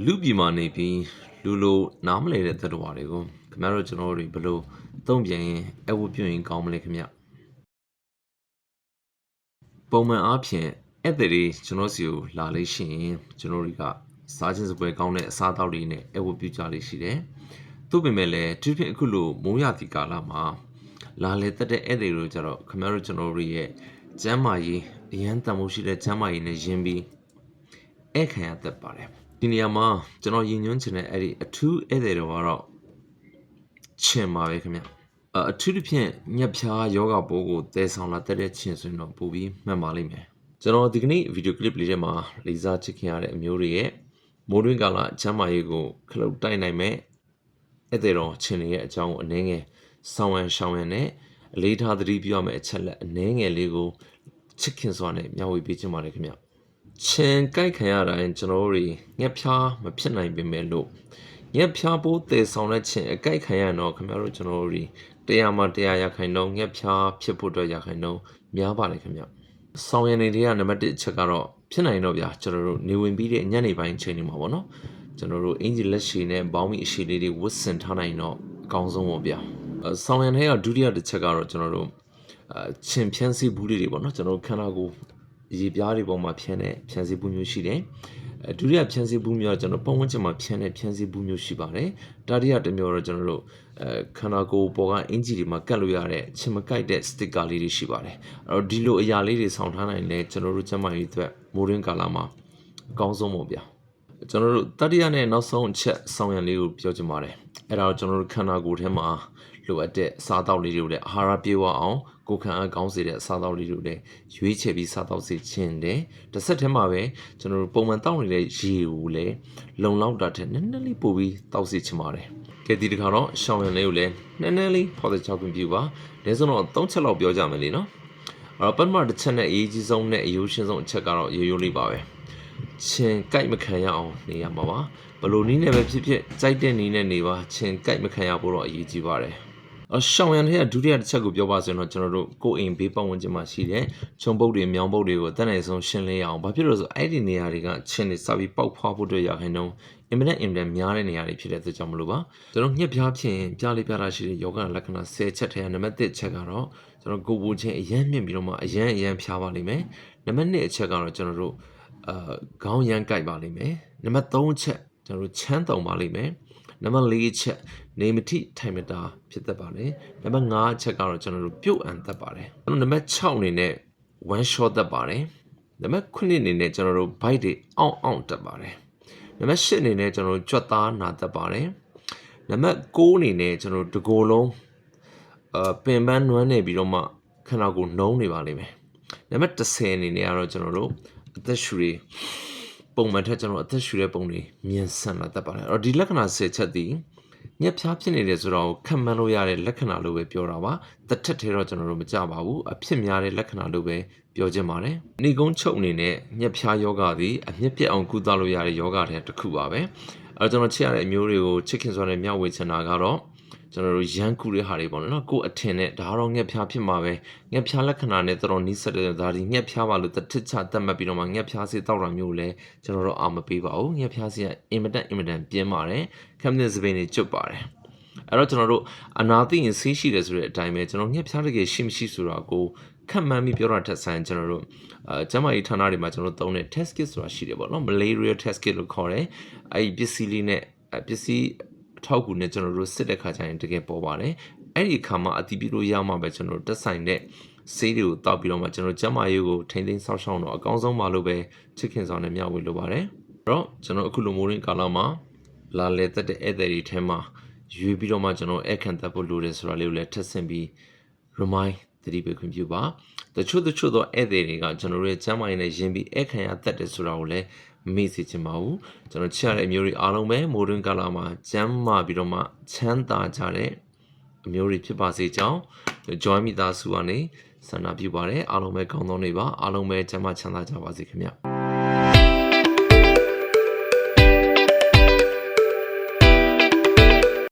လူပြည်မှာနေပြီးလူလိုနားမလည်တဲ့သတ္တဝါတွေကိုခင်ဗျားတို့ကျွန်တော်တို့တွေဘယ်လိုသုံးပြန်ရင်အဝတ်ပြုရင်ကောင်းမလဲခင်ဗျပုံမှန်အားဖြင့်ဧည့်သည်တွေကျွန်တော်စီကိုလာလို့ရှိရင်ကျွန်တော်တွေကစားခြင်းစပွဲကောင်းတဲ့အစားအသောက်တွေနဲ့အဝတ်ပြုကြလေးရှိတယ်သို့ပေမဲ့လည်းသူဖြင့်အခုလိုမိုးရာသီကာလမှာလာလေတက်တဲ့ဧည့်သည်တွေကြတော့ခင်ဗျားတို့ကျွန်တော်တို့ရဲ့ကျမ်းမာရေးအရန်တန်ဖိုးရှိတဲ့ကျမ်းမာရေးနဲ့ယဉ်ပြီးဧည့်ခံရတတ်ပါတယ် ဒီနေရာမှာကျွန်တော်ရင်ညွှန်းချင်တဲ့အဲ့ဒီအထူးဧည့်သည်တော်ကတော့ချင်ပါပဲခင်ဗျအအထူးသဖြင့်ညက်ဖြားယောဂပိုးကိုတည်ဆောင်လာတတ်တဲ့ချင်ဆိုရင်တော့ပိုပြီးမှန်ပါလိမ့်မယ်ကျွန်တော်ဒီကနေ့ဗီဒီယိုကလစ်လေးထဲမှာလေးစားချစ်ခင်ရတဲ့အမျိုးတွေရဲ့မိုးတွင်းကာလချမ်းမာရေးကိုခလုတ်တိုက်နိုင်မဲ့ဧည့်သည်တော်ချင်နေရဲ့အကြောင်းကိုအနည်းငယ်ဆောင်းဝမ်ရှောင်းဝမ်နဲ့အလေးထားသတိပြုရမယ့်အချက်လက်အနည်းငယ်လေးကိုချစ်ခင်စွာနဲ့မျှဝေပေးချင်ပါတယ်ခင်ဗျ ချင်းကြိုက်ခံရတိုင်းကျွန်တော်တို့တွေငှက်ဖျားမဖြစ်နိုင်ပေမဲ့လို့ငှက်ဖျားပိုးတည်ဆောင်တဲ့ချင်းအကြိုက်ခံရတော့ခင်ဗျားတို့ကျွန်တော်တို့တွေတရားမှတရားရခိုင်တော့ငှက်ဖျားဖြစ်ဖို့အတွက်ရခိုင်တော့များပါလေခင်ဗျဆောင်းရည်တွေကနံပါတ်1အချက်ကတော့ဖြစ်နိုင်တော့ဗျာကျွန်တော်တို့နေဝင်ပြီးတဲ့ညနေပိုင်းချိန်တွေမှာပေါ့နော်ကျွန်တော်တို့အင်ဂျီလက်ရှည်နဲ့ဘောင်းမီအရှည်လေးတွေဝတ်ဆင်ထားနိုင်တော့အကောင်းဆုံးပေါ့ဗျာအဲဆောင်းရည်တွေကဒုတိယတစ်ချက်ကတော့ကျွန်တော်တို့အဲချင်းဖြန်းစီဘူးလေးတွေပေါ့နော်ကျွန်တော်တို့ခန္ဓာကိုယ် ရေပြားတွေပေါ်မှာဖြန်းတဲ့ဖြန်းစီဘူးမျိုးရှိတယ်။အဲဒုတိယဖြန်းစီဘူးမျိုးကကျွန်တော်ပုံဝန်းကျင်မှာဖြန်းတဲ့ဖြန်းစီဘူးမျိုးရှိပါတယ်။တတိယတစ်မျိုးတော့ကျွန်တော်တို့အဲခန္ဓာကိုယ်ပေါ်ကအင်ဂျီတွေမှာကတ်လို့ရတဲ့ချင်းမကိုက်တဲ့စတစ်ကာလေးတွေရှိပါတယ်။အဲ့တော့ဒီလိုအရာလေးတွေဆောင်ထားနိုင်လဲကျွန်တော်တို့ကျမကြီးအတွက်မိုးရင်းကာလာမှာအကောင်းဆုံးပေါ့ဗျာ။ ကျွန်တော်တို့တတိယနဲ့နောက်ဆုံးအချက်ဆောင်ရံလေးကိုပြောချင်ပါတယ်။အဲ့ဒါတော့ကျွန်တော်တို့ခန္ဓာကိုယ်ထဲမှာလိုအပ်တဲ့အစားအသောက်လေးတွေကိုလည်းအာဟာရပြေဝအောင်ကိုယ်ခံအားကောင်းစေတဲ့အစားအသောက်လေးတွေကိုလည်းရွေးချယ်ပြီးစားသောက်စေခြင်းတယ်။တစ်ဆက်တည်းမှာပဲကျွန်တော်တို့ပုံမှန်တောက်နေတဲ့ရေကိုလည်းလုံလောက်တာထက်နည်းနည်းလေးပိုပြီးတောက်စေချင်ပါတယ်။ကဲဒီတစ်ခါတော့ရှောင်းရံလေးကိုလည်းနည်းနည်းလေးဖော်တဲ့ချောက်ခွင့်ပြုပါ။ဒါဆိုတော့၃ချက်လောက်ပြောကြမယ်လေနော်။အဲ့တော့ပထမတစ်ချက်နဲ့အရေးကြီးဆုံးနဲ့အယူရှင်းဆုံးအချက်ကတော့ရိုးရိုးလေးပါပဲ။ ချင်းကြိုက်မခံရအောင်နေရမှာပါဘလို့နီးနဲ့ပဲဖြစ်ဖြစ်ကြိုက်တဲ့နီးနဲ့နေပါချင်းကြိုက်မခံရဖို့တော့အရေးကြီးပါတယ်အရှောင်းရန်ထဲကဒုတိယတစ်ချက်ကိုပြောပါဆိုရင်တော့ကျွန်တော်တို့ကိုယ်အိမ်ဘေးပတ်ဝန်းကျင်မှာရှိတဲ့ခြုံပုတ်တွေမြောင်ပုတ်တွေကိုအသက်နိုင်ဆုံးရှင်းလင်းရအောင်ဘာဖြစ်လို့လဲဆိုအဲ့ဒီနေရာတွေကချင်းတွေစပြီးပေါက်ဖွားဖို့အတွက်ရခိုင်တော့အင်မတန်အင်မတန်များတဲ့နေရာတွေဖြစ်တဲ့အတွက်ကြောင့်မလို့ပါကျွန်တော်ညှက်ပြားဖြစ်ရင်ပြားလေးပြားတာရှိတဲ့ယောဂလက္ခဏာ10ချက်ထဲကနံပါတ်1ချက်ကတော့ကျွန်တော်ကိုယ်ပူချင်းအရန်မြင့်ပြီးတော့မှအရန်အရန်ဖျားပါလိမ့်မယ်နံပါတ်2အချက်ကတော့ကျွန်တော်တို့ အာခေါင်းရမ်းကြိုက်ပါလိမ့်မယ်နံပါတ်3ချက်ကျွန်တော်တို့ချမ်းတုံပါလိမ့်မယ်နံပါတ်4ချက်နေမတိထိုင်မတာဖြစ်တတ်ပါတယ်နံပါတ်5ချက်ကတော့ကျွန်တော်တို့ပြုတ်အံတတ်ပါတယ်ကျွန်တော်နံပါတ်6အနေနဲ့ one shot တတ်ပါတယ်နံပါတ်9အနေနဲ့ကျွန်တော်တို့ bite တွေအောင့်အောင့်တတ်ပါတယ်နံပါတ်10အနေနဲ့ကျွန်တော်တို့ကြွက်သားနာတတ်ပါတယ်နံပါတ်9အနေနဲ့ကျွန်တော်တို့တကိုယ်လုံးအပင်ပန်းနွမ်းနေပြီးတော့မှခန္ဓာကိုယ်နှုံးနေပါလိမ့်မယ်နံပါတ်10အနေနဲ့ကတော့ကျွန်တော်တို့ အသက်ရှူတွေပုံမှန်ထက်ကျွန်တော်အသက်ရှူတဲ့ပုံတွေမြင်ဆန်လာတတ်ပါတယ်အဲ့တော့ဒီလက္ခဏာ10ချက်သည်ညက်ဖျားဖြစ်နေတယ်ဆိုတော့ခံမှန်းလို့ရတဲ့လက္ခဏာလို့ပဲပြောတာပါတစ်ထက်ထဲတော့ကျွန်တော်တို့မကြပါဘူးအဖြစ်များတဲ့လက္ခဏာလို့ပဲပြောချင်ပါတယ်ဏီကုန်းချုပ်အနေနဲ့ညက်ဖျားယောဂသည်အမြင့်ပြတ်အောင်ကုသလို့ရတဲ့ယောဂတဲ့တစ်ခုပါပဲအဲ့တော့ကျွန်တော်ချစ်ရတဲ့အမျိုးတွေကိုချစ်ခင်စွာနဲ့မျှဝေချင်တာကတော့ ကျွန်တော်တို့ရန်ကူတဲ့ဟာတွေပေါ့နော်ကိုယ်အထင်နဲ့ဒါတော့ငှက်ဖျားဖြစ်မှာပဲငှက်ဖျားလက္ခဏာနဲ့တော်တော်နီးစပ်တဲ့ဒါဒီငှက်ဖျားပါလို့တစ်ထစ်ချတတ်မှတ်ပြီးတော့မှငှက်ဖျားစေးတောက်တာမျိုးလဲကျွန်တော်တို့အာမပေးပါဘူးငှက်ဖျားစေးကအင်မတန်အင်မတန်ပြင်းပါတယ်ခမ်နစ်စပိန်တွေကျွတ်ပါတယ်အဲ့တော့ကျွန်တော်တို့အနာသိရင်ဆေးရှိတယ်ဆိုတဲ့အတိုင်းပဲကျွန်တော်ငှက်ဖျားတကယ်ရှိမရှိဆိုတာကိုခက်မှန်းပြီးပြောတာထက်ဆိုင်ကျွန်တော်တို့အဲကျမကြီးဌာနတွေမှာကျွန်တော်တို့သုံးတဲ့ test kit ဆိုတာရှိတယ်ပေါ့နော် malaria test kit လို့ခေါ်တယ်အဲ့ဒီပစ္စည်းလေးနဲ့ပစ္စည်း အထောက်အကူနဲ့ကျွန်တော်တို့စစ်တဲ့ခါကျရင်တကယ်ပေါ်ပါတယ်အဲ့ဒီအခါမှာအတိပြလို့ရမှာပဲကျွန်တော်တို့တက်ဆိုင်တဲ့ဆေးတွေကိုတောက်ပြီးတော့မှကျွန်တော်ကျမရေးကိုထိမ့်သိမ်းဆောက်ရှောက်တော့အကောင်းဆုံးပါလို့ပဲချစ်ခင်ဆောင်နဲ့မျှဝေလိုပါတယ်အဲ့တော့ကျွန်တော်အခုလိုမိုးရင်းကာလမှာလာလေတက်တဲ့ဧည့်သည်တွေထဲမှာရွေးပြီးတော့မှကျွန်တော်အခန့်တက်ဖို့လိုတယ်ဆိုတာလေးကိုလည်းထပ်ဆင့်ပြီး remind သတိပေးခွင့်ပြုပါတချို့တချို့သောဧည့်သည်တွေကကျွန်တော်တို့ရဲ့ကျမ်းမာရေးနဲ့ယဉ်ပြီးအခန့်ရတတ်တယ်ဆိုတာကိုလည်း မေ့စေချင်ပါဘူးကျွန်တော်ချစ်ရတဲ့အမျိုးတွေအားလုံးပဲမိုးတွင်းကာလမှာကျမ်းမာပြီးတော့မှချမ်းသာကြတဲ့အမျိုးတွေဖြစ်ပါစေကြောင်း join မိသားစုကနေဆန္ဒပြုပါတယ်အားလုံးပဲကောင်းသောနေ့ပါအားလုံးပဲကျမ်းမာချမ်းသာကြပါစေခင်ဗျ